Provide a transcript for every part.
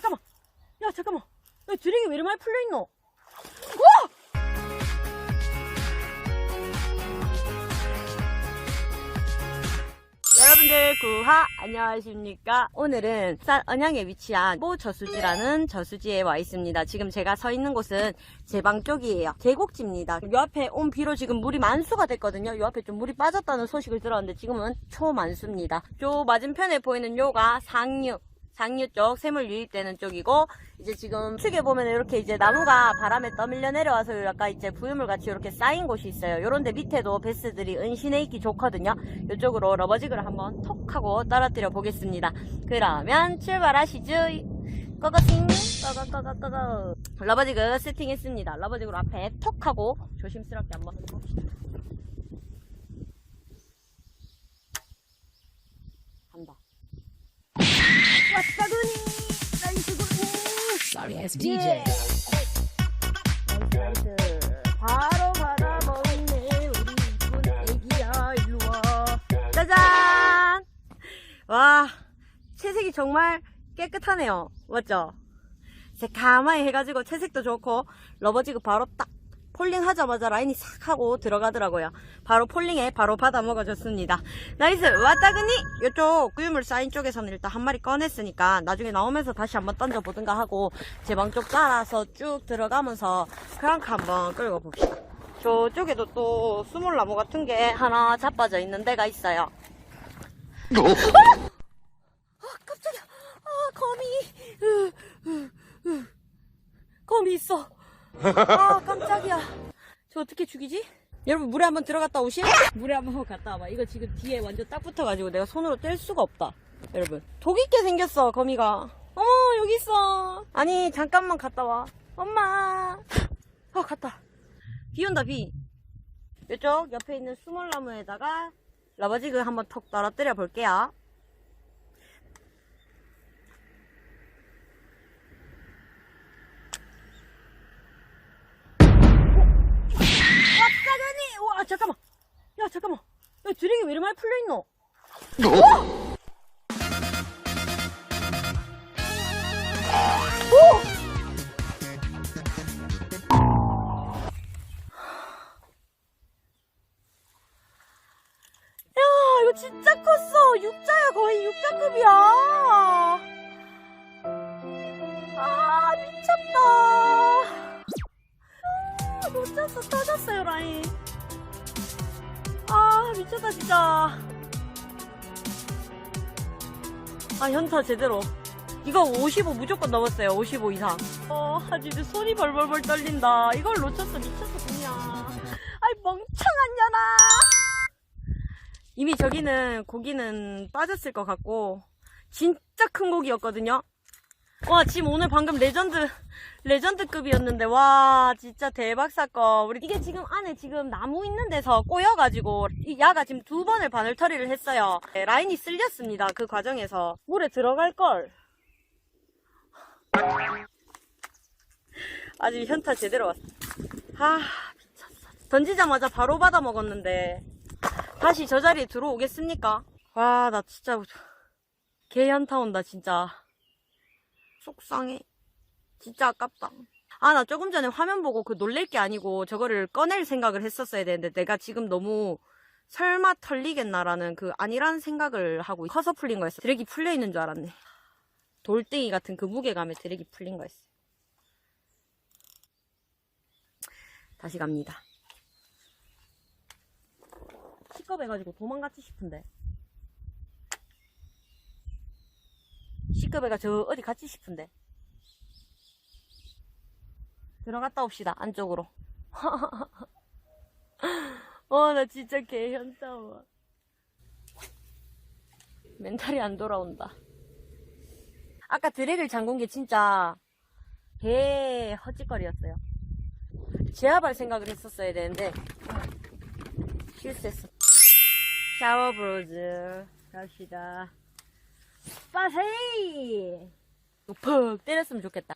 잠깐만. 야, 잠깐만. 야, 드랙이 왜 이리 많이 풀려있노? 여러분들 구하 안녕하십니까? 오늘은 산 언양에 위치한 모 저수지라는 저수지에 와 있습니다. 지금 제가 서 있는 곳은 제 방 쪽이에요. 계곡지입니다. 요 앞에 온 비로 지금 물이 만수가 됐거든요. 요 앞에 좀 물이 빠졌다는 소식을 들었는데 지금은 초만수입니다. 요 맞은편에 보이는 요가 상류 상류 쪽 샘물 유입되는 쪽이고 이제 지금 측에 보면 이렇게 이제 나무가 바람에 떠밀려 내려와서 약간 이제 부유물 같이 이렇게 쌓인 곳이 있어요. 요런데 밑에도 베스들이 은신해 있기 좋거든요. 이쪽으로 러버지그를 한번 톡 하고 떨어뜨려 보겠습니다. 그러면 출발하시죠. 꺼거팅 꺼거꺼거꺼거 러버지그 세팅했습니다. 러버지그로 앞에 톡 하고 조심스럽게 한번 해봅시다. 예. DJ. 바로 받아먹네 우리 이쁜 애기야 일로 와 짜잔 와 채색이 정말 깨끗하네요 맞죠? 새카마이 해가지고 채색도 좋고 러버지그 바로 딱 폴링 하자마자 라인이 싹 하고 들어가더라고요. 바로 폴링에 바로 받아 먹어줬습니다. 나이스 왔다그니? 이쪽 구유물 쌓인 쪽에서는 일단 한 마리 꺼냈으니까 나중에 나오면서 다시 한번 던져보든가 하고 제방 쪽 따라서 쭉 들어가면서 크랑크 한번 끌고 봅시다. 저쪽에도 또 수몰나무 같은 게 하나 자빠져 있는 데가 있어요. 아 깜짝이야. 아 거미. 으, 으, 으. 거미 있어. 아 어떻게 죽이지? 여러분 물에 한번 들어갔다 오실? 물에 한번 갔다 와봐. 이거 지금 뒤에 완전 딱 붙어가지고 내가 손으로 뗄 수가 없다 여러분. 독 있게 생겼어 거미가. 어머 여기 있어. 아니 잠깐만 갔다 와. 엄마. 아 갔다. 비 온다 비. 이쪽 옆에 있는 수몰나무에다가 러버지그 한번 톡 떨어뜨려 볼게요 왔다가니 와 잠깐만 야 잠깐만 야 드랙이 왜 이리 많이 풀려있노 이거 진짜 컸어. 육자야 거의 육자급이야 미쳤다 진짜. 아 현타 제대로. 이거 55 무조건 넘었어요 55 이상. 어 진짜 손이 벌벌벌 떨린다. 이걸 놓쳤어 미쳤어 그냥. 아이 멍청한 년아! 이미 저기는 고기는 빠졌을 것 같고 진짜 큰 고기였거든요 와 지금 오늘 방금 레전드 레전드급이었는데 와 진짜 대박 사건. 우리 이게 지금 안에 지금 나무 있는 데서 꼬여가지고 이 야가 지금 두 번을 바늘 처리를 했어요. 네, 라인이 쓸렸습니다 그 과정에서. 물에 들어갈 걸. 아직 현타 제대로 왔어 아 미쳤어. 던지자마자 바로 받아 먹었는데. 다시 저 자리에 들어오겠습니까? 와 나 진짜 개 현타 온다 진짜 속상해. 진짜 아깝다. 아, 나 조금 전에 화면 보고 그 놀랄 게 아니고 저거를 꺼낼 생각을 했었어야 되는데 내가 지금 너무 설마 털리겠나라는 그 아니란 생각을 하고 커서 풀린 거였어. 드랙이 풀려 있는 줄 알았네. 돌덩이 같은 그 무게감에 드랙이 풀린 거였어. 다시 갑니다. 시겁해가지고 도망갔지 싶은데. 시급애가 저 어디 갔지 싶은데. 들어갔다 옵시다 안쪽으로. 어나 진짜 개현타워. 멘탈이 안 돌아온다. 아까 드랙을 잠근 게 진짜 개 헛짓거리였어요. 제압할 생각을 했었어야 되는데 실수했어. 샤워 브로즈 갑시다 빠세이! 퍽 때렸으면 좋겠다.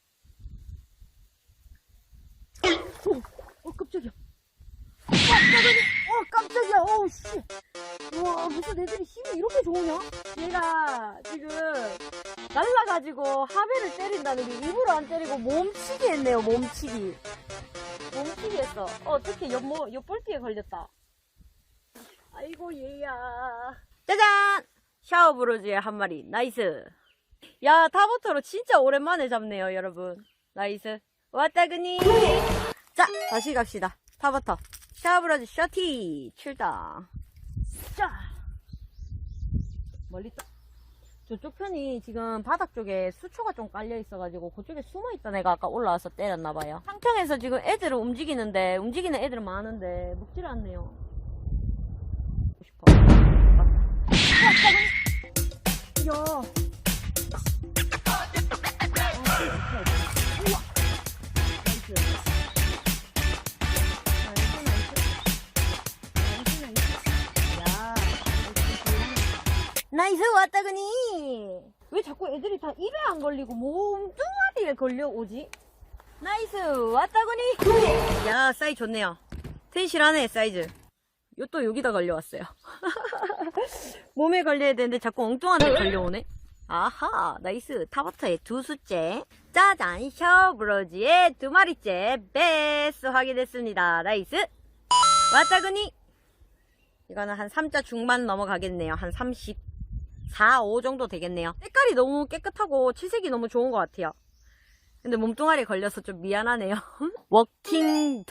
오, 어, 깜짝이야. 어, 깜짝이야. 어, 깜짝이야. 어우, 씨. 우와, 무슨 애들이 힘이 이렇게 좋으냐? 얘가 지금 날라가지고 하배를 때린다는 게 입으로 안 때리고 몸치기 했네요, 몸치기. 몸치기 했어. 어, 특히 옆모, 옆볼띠에 걸렸다. 아이고, 얘야. 짜잔! 샤워 브로즈의 한 마리. 나이스. 야, 타버터로 진짜 오랜만에 잡네요, 여러분. 나이스. 왔다, 그니. 자, 다시 갑시다. 타버터. 샤워 브로즈 셔티. 출동. 자. 멀리 떠. 저쪽 편이 지금 바닥 쪽에 수초가 좀 깔려 있어가지고 그쪽에 숨어 있던 애가 아까 올라와서 때렸나봐요. 상평에서 지금 애들을 움직이는데 움직이는 애들은 많은데 먹질 않네요. 야. 나이스 왔다그니. 왜 자꾸 애들이 다 입에 안 걸리고 몸뚱아리에 걸려오지? 나이스 왔다그니. 야 사이즈 좋네요. 텐실하네 사이즈 요 또 여기다 걸려왔어요 몸에 걸려야 되는데 자꾸 엉뚱한 데 걸려오네 아하 나이스 타버터의 두 수째 짜잔 셔브로지의 두 마리째 베스 확인했습니다 나이스 왔다그니 이거는 한 3자 중반 넘어가겠네요 한 30. 4, 5 정도 되겠네요. 색깔이 너무 깨끗하고 치색이 너무 좋은 것 같아요. 근데 몸뚱아리 걸려서 좀 미안하네요. 워킹.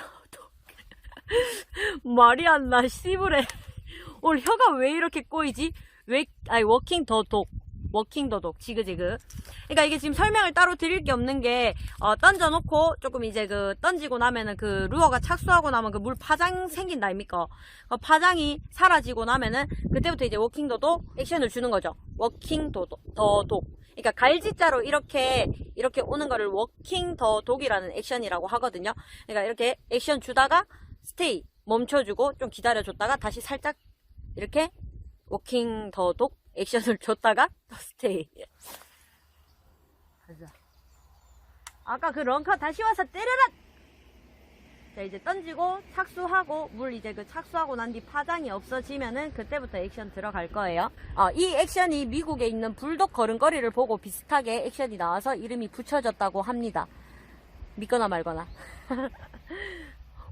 말이 안 나, 씨부래. 오늘 혀가 왜 이렇게 꼬이지? 왜, 아니, 워킹 더 독. 워킹 더독. 지그지그. 그러니까 이게 지금 설명을 따로 드릴 게 없는 게, 어, 던져놓고 조금 이제 그, 던지고 나면은 그 루어가 착수하고 나면 그 물 파장 생긴다, 아닙니까? 그 파장이 사라지고 나면은 그때부터 이제 워킹 더독 액션을 주는 거죠. 워킹 더독. 더독. 그러니까 갈지자로 이렇게 이렇게 오는 거를 워킹 더독이라는 액션이라고 하거든요. 그러니까 이렇게 액션 주다가 스테이 멈춰주고 좀 기다려줬다가 다시 살짝 이렇게 워킹 더 독 액션을 줬다가 또 스테이. 가자. 아까 그 런커 다시 와서 때려라! 자 이제 던지고 착수하고 물 이제 그 착수하고 난 뒤 파장이 없어지면은 그때부터 액션 들어갈 거예요. 어, 이 액션이 미국에 있는 불독 걸음걸이를 보고 비슷하게 액션이 나와서 이름이 붙여졌다고 합니다. 믿거나 말거나.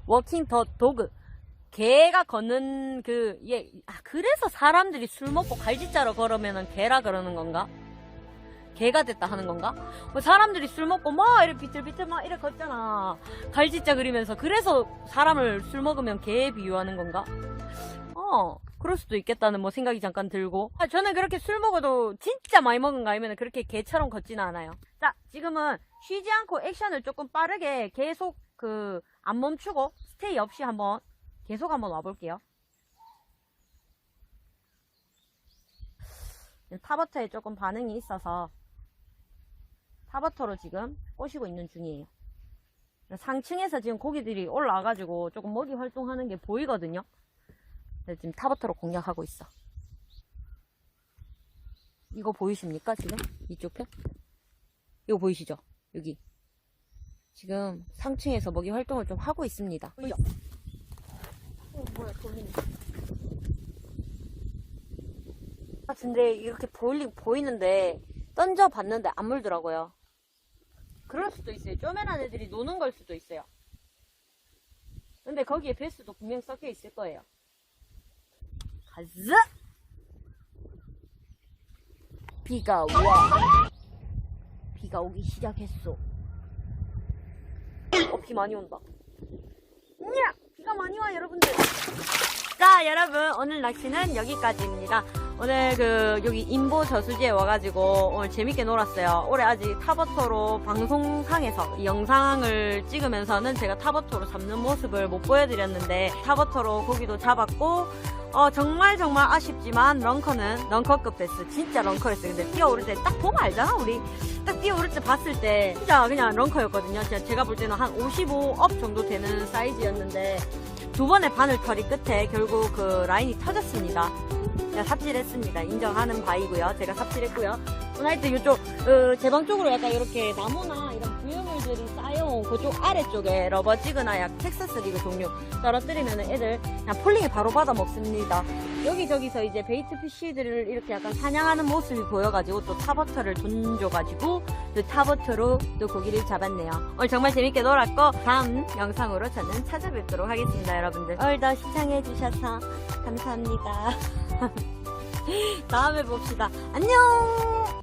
워킹 더 도그. 개가 걷는 그, 예, 아, 그래서 사람들이 술 먹고 갈지자로 걸으면은 개라 그러는 건가? 개가 됐다 하는 건가? 뭐 사람들이 술 먹고 막 이렇게 비틀비틀 막 이렇게 걷잖아. 갈지자 그리면서 그래서 사람을 술 먹으면 개에 비유하는 건가? 어, 그럴 수도 있겠다는 뭐 생각이 잠깐 들고. 아, 저는 그렇게 술 먹어도 진짜 많이 먹은 거 아니면 그렇게 개처럼 걷지는 않아요. 자, 지금은 쉬지 않고 액션을 조금 빠르게 계속 그 안 멈추고 스테이 없이 한번 계속 한번 와볼게요. 타버터에 조금 반응이 있어서 타버터로 지금 꼬시고 있는 중이에요. 상층에서 지금 고기들이 올라와가지고 조금 먹이 활동하는 게 보이거든요. 지금 타버터로 공략하고 있어. 이거 보이십니까? 지금? 이쪽 편? 이거 보이시죠? 여기. 지금 상층에서 먹이 활동을 좀 하고 있습니다. 어, 뭐야, 돌리네. 같은데 이렇게 보일, 보이는데 던져 봤는데 안 물더라고요. 그럴 수도 있어요. 쪼매난 애들이 노는 걸 수도 있어요. 근데 거기에 베스도 분명 섞여 있을 거예요. 가자! 비가 와. 비가 오기 시작했어. 어, 비 많이 온다. 냐! 비가 많이 와, 여러분들. 자, 여러분, 오늘 낚시는 여기까지입니다. 오늘 그, 여기 인보 저수지에 와가지고 오늘 재밌게 놀았어요. 올해 아직 타버터로 방송상에서 이 영상을 찍으면서는 제가 타버터로 잡는 모습을 못 보여드렸는데, 타버터로 고기도 잡았고, 어, 정말 정말 아쉽지만, 런커는 런커급 베스. 진짜 런커였어요. 근데 뛰어오를 때 딱 보면 알잖아, 우리. 딱 뛰어오를 때 봤을 때, 진짜 그냥 런커였거든요. 제가, 제가 볼 때는 한 55업 정도 되는 사이즈였는데, 두 번의 바늘 처리 끝에 결국 그 라인이 터졌습니다. 제가 삽질했습니다. 인정하는 바이고요. 제가 삽질했고요. 하여튼 이쪽 어, 제방 쪽으로 약간 이렇게 나무나 이런 부유물들이 쌓여온 그쪽 아래쪽에 러버 지그나 약 텍사스 리그 종류 떨어뜨리면 애들 그냥 폴링에 바로 받아 먹습니다. 여기저기서 이제 베이트 피쉬들을 이렇게 약간 사냥하는 모습이 보여가지고 또 타버터를 던져가지고 그 타버터로 또 고기를 잡았네요. 오늘 정말 재밌게 놀았고 다음 영상으로 저는 찾아뵙도록 하겠습니다, 여러분들. 오늘도 시청해주셔서 감사합니다. 다음에 봅시다. 안녕!